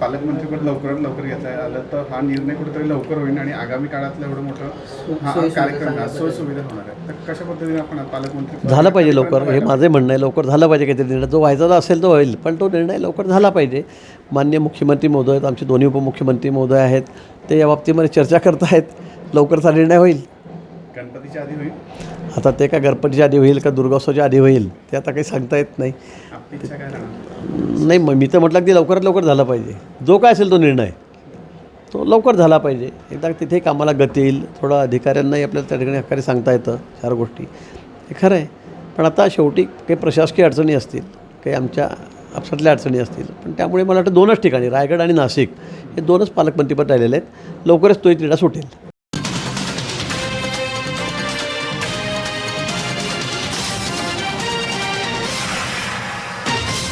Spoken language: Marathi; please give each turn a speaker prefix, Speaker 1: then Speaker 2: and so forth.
Speaker 1: पालकमंत्रीपद लवकरात लवकर घेता आलं तर हा निर्णय कुठेतरी लवकर होईल आणि आगामी काळातलं एवढं मोठं हा कार्यक्रम हा सोयीसुविधा होणार आहे. तर कशा पद्धतीने आपण पालकमंत्री
Speaker 2: झालं पाहिजे लवकर. हे माझं म्हणणं आहे लवकर झालं पाहिजे काहीतरी निर्णय. जो व्हायचा असेल तो होईल पण तो निर्णय लवकर झाला पाहिजे. मान्य मुख्यमंत्री महोदय आहेत आमचे दोन्ही उपमुख्यमंत्री महोदय आहेत ते या बाबतीमध्ये चर्चा करत आहेत. लवकरचा निर्णय होईल.
Speaker 1: गणपतीच्या आधी होईल?
Speaker 2: आता ते काय गणपतीच्या आधी होईल का दुर्गोत्सवाच्या आधी होईल ते आता काही सांगता येत नाही.
Speaker 1: काय राहणार?
Speaker 2: नाही मग मी तर म्हटलं की लवकरात लवकर झाला पाहिजे. जो काय असेल तो निर्णय तो लवकर झाला पाहिजे. एकदा तिथे कामाला गती येईल. थोडं अधिकाऱ्यांनाही आपल्याला त्या ठिकाणी हक्काने सांगता येतं चार गोष्टी. हे खरं आहे. पण आता शेवटी काही प्रशासकीय अडचणी असतील काही आमच्या आपसातल्या अडचणी असतील पण त्यामुळे मला वाटतं दोनच ठिकाणी रायगड आणि नाशिक हे दोनच पालकमंत्रीपद राहिलेले आहेत. लवकरच तो क्रीडा सुटेल.